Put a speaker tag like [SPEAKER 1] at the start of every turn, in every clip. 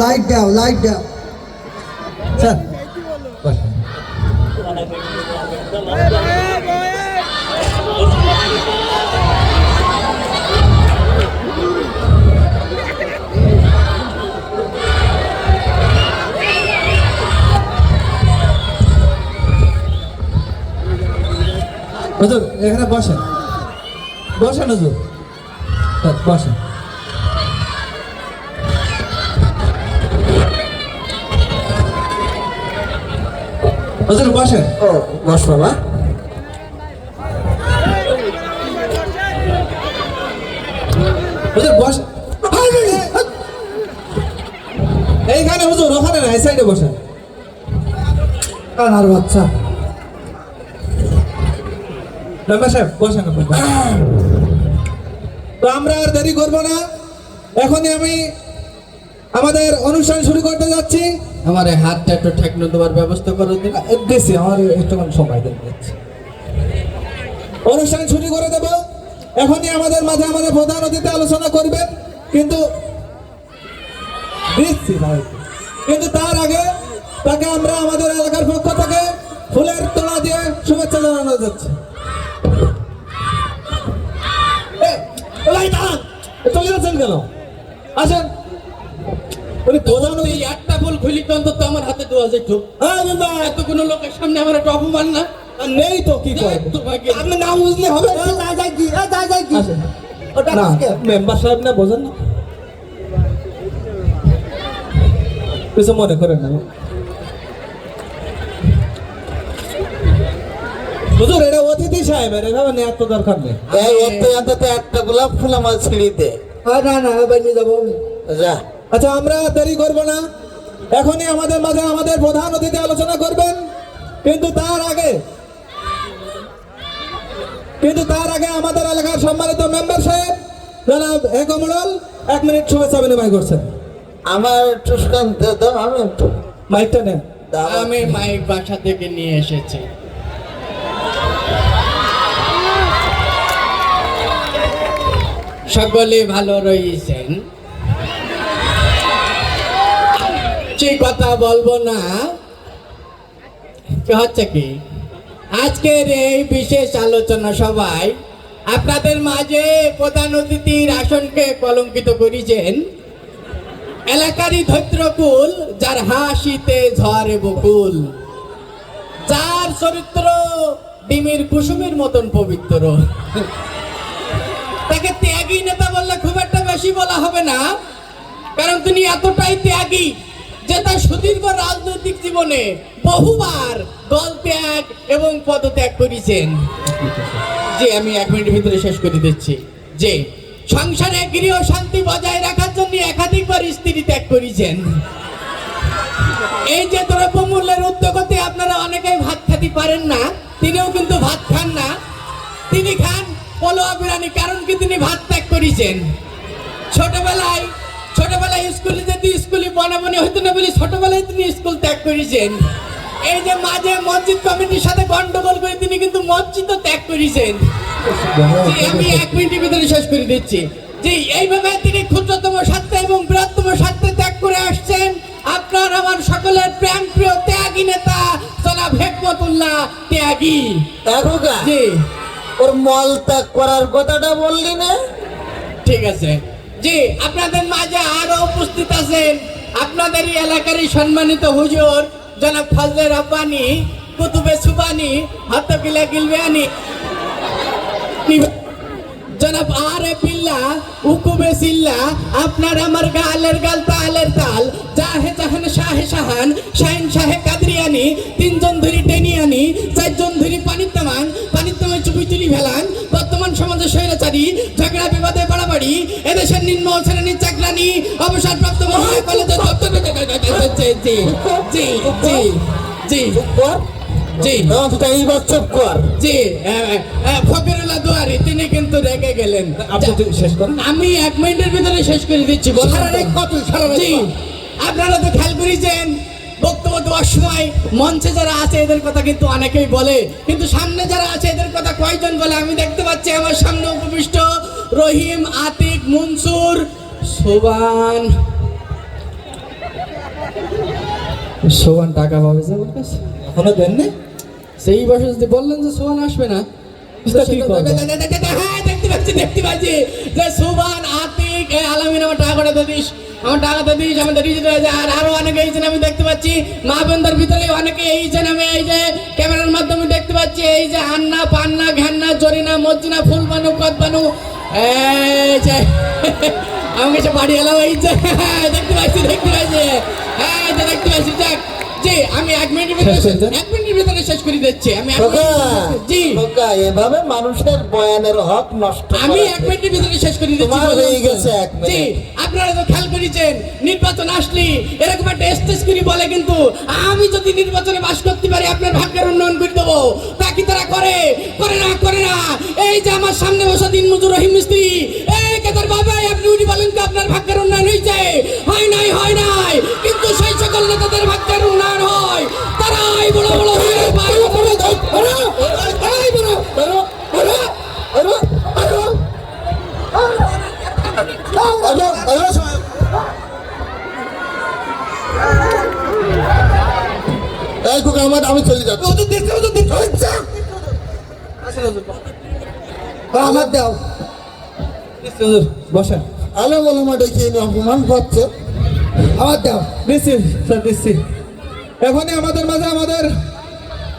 [SPEAKER 1] Light দাও light দাও
[SPEAKER 2] sir. হুজুর এখানে বসেন। বসেন হুজুর। বসেন। হুজুর বসেন।
[SPEAKER 1] ও বস বাবা।
[SPEAKER 2] হুজুর বস। এইখানে হুজুর ওখানে না এই সাইডে বসেন।
[SPEAKER 1] কানার বাচ্চা।
[SPEAKER 2] মেম্বার সাহেব বসেন। তো আমরা আর দেরি করব না। এখনই আমি আমাদের অনুষ্ঠান শুরু করতে যাচ্ছি।
[SPEAKER 3] আমার এই হাতটা একটু ঠেকনো দেওয়ার ব্যবস্থা করে দিন
[SPEAKER 2] দিচ্ছি আমার একটুখান সময় দেন অনুষ্ঠান শুরু করে দেব। এখনই আমাদের মাঝে আমাদের প্রধান অতিথি আলোচনা করবেন। কিন্তু দিচ্ছি কিন্তু তার আগে তাকে আমরা আমাদের এলাকার পক্ষ থেকে ফুলের তোলা দিয়ে শুভেচ্ছা জানানো যাচ্ছে। চলে যাচ্ছেন কেন? আসেন। উনি প্রধান
[SPEAKER 3] এই একটা ফুল খুলি তো অন্তত আমার হাতে দেওয়া যেত এত কোনো লোকের সামনে আমার একটা অপমান না?
[SPEAKER 2] নেই তো কি আপনি না বুঝলে হবে
[SPEAKER 1] যাই যাই কি এ, যাই যাই কি
[SPEAKER 2] আসেন।
[SPEAKER 1] ওটা
[SPEAKER 2] মেম্বার সাহেব না বোঝেন না। কিছু মনে করেন না। হুজুর এটা অতিথি সাহেবের এভাবে নেওয়ার তো দরকার নেই।
[SPEAKER 4] এই একটা গোলাপ ফুল আমার ছিঁড়ি দে
[SPEAKER 1] হ্যাঁ, না না নিয়ে যাব
[SPEAKER 4] যা।
[SPEAKER 2] আচ্ছা আমরা দেরি করব না। এখনই আমাদের মাঝে আমাদের প্রধান অতিথি আলোচনা করবেন। কিন্তু তার আগে কিন্তু তার আগে আমাদের এলাকার সম্মানিত মেম্বার সাহেব জনাব এ কমল এক মিনিট শুভেচ্ছা বিনিময় করছেন।
[SPEAKER 4] আমার একটু শান্তি দাও আমি একটু।
[SPEAKER 2] মাইকটা নেন।
[SPEAKER 3] আমি মাইক বাসা থেকে নিয়ে এসেছি। সকলে ভালো রয়েছেন। যে কথা বলব না। হচ্ছে কি? আজকের এই বিশেষ আলোচনা সভায় আপনাদের মাঝে প্রধান অতিথির আসনকে কলঙ্কিত করেছেন এলাকারই ধৈত্রকুল যার হাসিতে ঝরে বকুল। যার চরিত্র ডিমের কুসুমের মতন পবিত্র। তাকে ত্যাগী নেতা বললে খুব একটা বেশি বলা হবে না, কারণ তিনি এতটাই ত্যাগী যে তার সুদীর্ঘ রাজনৈতিক জীবনে বহুবার দল ত্যাগ এবং পদত্যাগ করেছেন। যে আমি এক মিনিটের ভিতরে শেষ করে দিচ্ছি। যে সংসারে গৃহ শান্তি বজায় রাখার জন্য একাধিকবার স্ত্রী ত্যাগ করেছেন। এই যে দ্রব্যমূল্যের উদ্যোগতে আপনারা অনেকেই ভাত খেতে পারেন না, তিনিও কিন্তু ভাত খান না। তিনি খান, পোলোয়া বিরিয়ানি কারণ কি তিনি ভাত ত্যাগ করেছেন। ছোটবেলায় ছোটবেলায় স্কুলে যেতে স্কুলে বনাবনি হইতো না বলে ছোটবেলায় তিনি স্কুল ত্যাগ করেছেন। এই যে মাঝে মসজিদ কমিটির সাথে গন্ডগোল করে তিনি কিন্তু মসজিদ ত্যাগ করেছেন। আমি এক মিনিটের ভিতরে শেষ করে দিচ্ছি। যে এইভাবে তিনি ক্ষুদ্রতম স্বার্থে এবং বৃহত্তম স্বার্থে ত্যাগ করে আসছেন। আপনার আমার সকলের প্রাণ প্রিয় ত্যাগী নেতা জনাব হেকমতুল্লাহ ত্যাগী। জি।
[SPEAKER 4] ওর মল ত্যাগ করার কথাটা বললি না?
[SPEAKER 3] ঠিক আছে। জি, আপনাদের মাঝে আরও উপস্থিত আছেন আপনাদের এলাকারই সম্মানিত হুজুর, জনাব ফজলে রব্বানি, কুতুবে সুবানি হতকিলা গিলবানি জনাব আরে পিল্লা, উকুবে সিল্লা, আপনার আমার গালের গাল, তালের তাল, জাহে জাহান, শাহে শাহান, শাহিন, শাহে কাদরিয়ানি, তিনজন ধরি টেনিয়ানি, চারজন ধরি পানির তামান পানির চুপি তুলি ফেলান বর্তমান সমাজে স্বৈরাচারী এদেশের নিম্ন শ্রেণির চাকরানি অবসরপ্রাপ্ত মহিলা কলেজের দপ্তর জি জি জি জি জি।
[SPEAKER 4] কর
[SPEAKER 3] জি
[SPEAKER 4] অন্তত এইবার চুপ কর।
[SPEAKER 3] জি ফকিরুল্লাহ দুয়ারি তিনি কিন্তু রেগে গেলেন।
[SPEAKER 2] আপনি শেষ করেন।
[SPEAKER 3] আমি এক মিনিটের ভিতরে শেষ করে দিচ্ছি
[SPEAKER 4] সারা রাত কত, সারা রাত
[SPEAKER 3] আপনারা তো খেয়াল করেছেন বক্তব্য দেওয়ার সময় মঞ্চে যারা আছে এদের কথা কিন্তু অনেকেই বলে। কিন্তু সামনে যারা আছে এদের কথা কয়জন বলে আমি দেখতে পাচ্ছি আমার সামনে উপবিষ্ট রহিম আতিক মনসুর সোবান। সোহান টাকা পাবে যে
[SPEAKER 2] এখনও দেননি
[SPEAKER 3] সেই বয়সে যদি বললেন যে সোহান আসবে না? হ্যাঁ দেখতে পাচ্ছি দেখতে পাচ্ছি যে সুবান আতিক এ আলামিন আমার টাকা করে দিস আমার টাকা দিয়ে দিস রিজিট আর আরও অনেকে এইছেন আমি দেখতে পাচ্ছি মা বোনদের ভিতরে অনেকে এইছেন আমি এই যে ক্যামেরার মাধ্যমে দেখতে পাচ্ছি এই যে হান্না পান্না ঘান্না জরিনা মজ্জিনা ফুলবানু কদবানু এই যে আমাকে সে বাড়ি এলাম এই যে দেখতে পাচ্ছি দেখতে পাচ্ছি। হ্যাঁ দেখতে পাচ্ছি যাক। জি আমি এক মিনিটের ভিতরে। এক মিনিটের ভিতরে শেষ করে দিচ্ছি। আমি জি।
[SPEAKER 4] এভাবে মানুষের বয়ানের হক নষ্ট
[SPEAKER 3] আমি এক মিনিটের ভিতরে শেষ করে দিচ্ছি
[SPEAKER 4] হয়ে গেছে এক মিনিট।
[SPEAKER 3] আপনারা তো খেয়াল করেছেন নির্বাচন আসলি এরকম একটা স্টেজ করে বলে কিন্তু আমি যদি নির্বাচনে বাস করতে পারি আপনার ভাগ্যের উন্নয়ন করে দেবো। করে করে না করে না। এই যে আমার সামনে বসা দিন মজুর রহিম মিস্ত্রি এই কেদার বাবা আপনি উনি বলেন তো আপনার ভাগ্যের উন্নয়ন হয়েছে হয় নাই হয় নাই। কিন্তু সেই সকল নেতাদের ভাগ্যের উন্নয়ন হয়। তারাই বড় বড় হয়ে বড় বড় এই বড়
[SPEAKER 4] আমি চলে যাচ্ছি।
[SPEAKER 1] আমার দাও।
[SPEAKER 2] বসেন।
[SPEAKER 4] আলো বলো মাঠে কি নিয়ে অপমান পাচ্ছে
[SPEAKER 1] আমার দাও।
[SPEAKER 2] দিচ্ছি স্যার দিচ্ছি এখনই আমাদের মাঝে আমাদের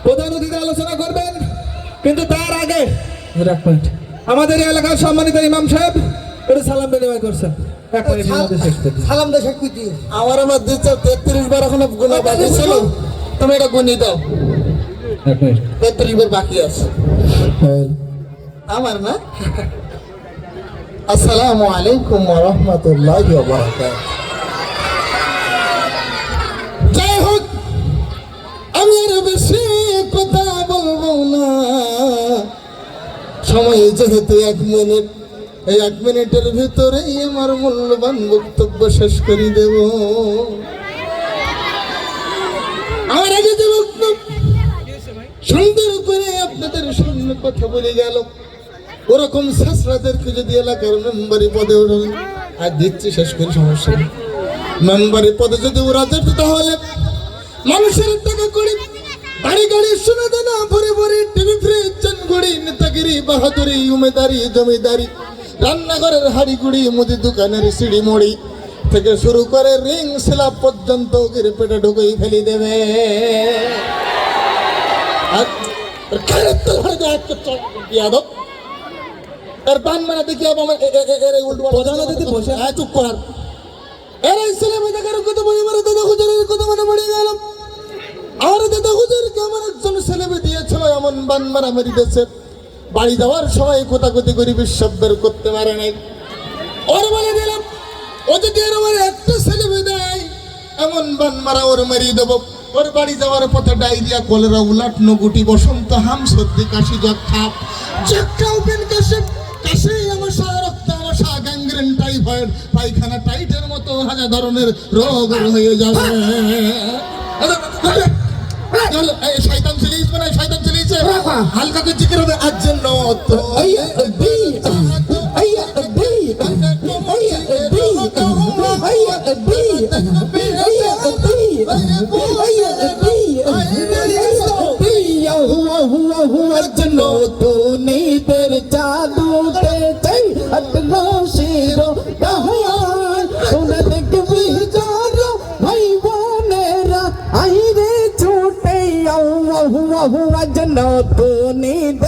[SPEAKER 2] প্রধান অতিথি আলোচনা করবেন কিন্তু তার আগে আমাদের এই এলাকার সম্মানিত ইমাম সাহেব একটু সালাম বিনিময় করছেন।
[SPEAKER 1] সালাম দেশে কুচি
[SPEAKER 4] আমার আমার দিচ্ছে তেত্রিশ বার এখনও গুণা বাকি ছিল তুমি এটা গুনি দাও। তেত্রিশ বার বাকি আছে। আমার না? আসসালামু আলাইকুম রহমতুল্লাহ যাই হোক, আমি বেশি কথা বলব না। সময় যেহেতু এক মিনিট, এই এক মিনিটের ভিতরেই আমার মূল্যবান বক্তব্য শেষ করে দেব। আমার আগে যে বক্তব্য সুন্দর করে আপনাদের সামনে কথা বলে গেল। ওরকম শেষরাদেরকে যদি এলাকার মেম্বারি পদে আর দিচ্ছি, শেষ করে সমস্যা নেই। মেম্বারি পদে যদি ওরা যেত তাহলে মানুষের টাকা করে বাড়ি গাড়ি শুনে ভরে ভরে টিভি ফ্রিজ নেতাগিরি, বাহাদুরি, উমেদারি, জমিদারি, রান্নাঘরের হাড়ি গুড়ি মুদি দোকানের সিঁড়ি মুড়ি থেকে শুরু করে রিং স্ল্যাব পর্যন্ত গিরে পেটে ঢুকেই ফেলে দেবে। আর খারাপ তো ধরে দেয় একটা এর বান মারা দেখি আমার এ- এ- এ- এর উল্টো পাল্টা
[SPEAKER 2] প্রধান বসে।
[SPEAKER 4] চুপ কর এর এই ছেলে কথা বলে আমার দাদা হুজুরের কথা পড়ে গেল আমার দাদা হুজুরকে আমার একজন ছেলে দিয়েছিল এমন বান মারা মেরি বাড়ি যাওয়ার সময় কোথাকতি করে বিশ্বাস বের করতে পারে নাই ওর বলে দিলাম ও যদি এর আমার একটা ছেলে মেয়ে দেয় এমন বান মারা ওর মারিয়ে দেবো ওর বাড়ি যাওয়ার পথে ডায়রিয়া কলেরা উলাট নগুটি বসন্ত হাম সর্দি কাশি যক্ষা যক্ষা ওপেন কাশে কাশে আমার সারা রক্ত আমার সারা গ্যাংগ্রেন টাইফয়েড পায়খানা টাইটের মতো হাজার ধরনের রোগ হয়ে যাবে শয়তান চলিস মানে শয়তান চলিছে হালকা করে জিকির হবে আজ জন্য হুয়া হুয়া হুয়ার জন্য তো নিদের জাদু দেতে আটলো শিরো দহায় সোনা দেখবি জারো ভাই বোনেরা আইরে ছুটে হুয়া হুয়া হুয়া জন্য তো নিদের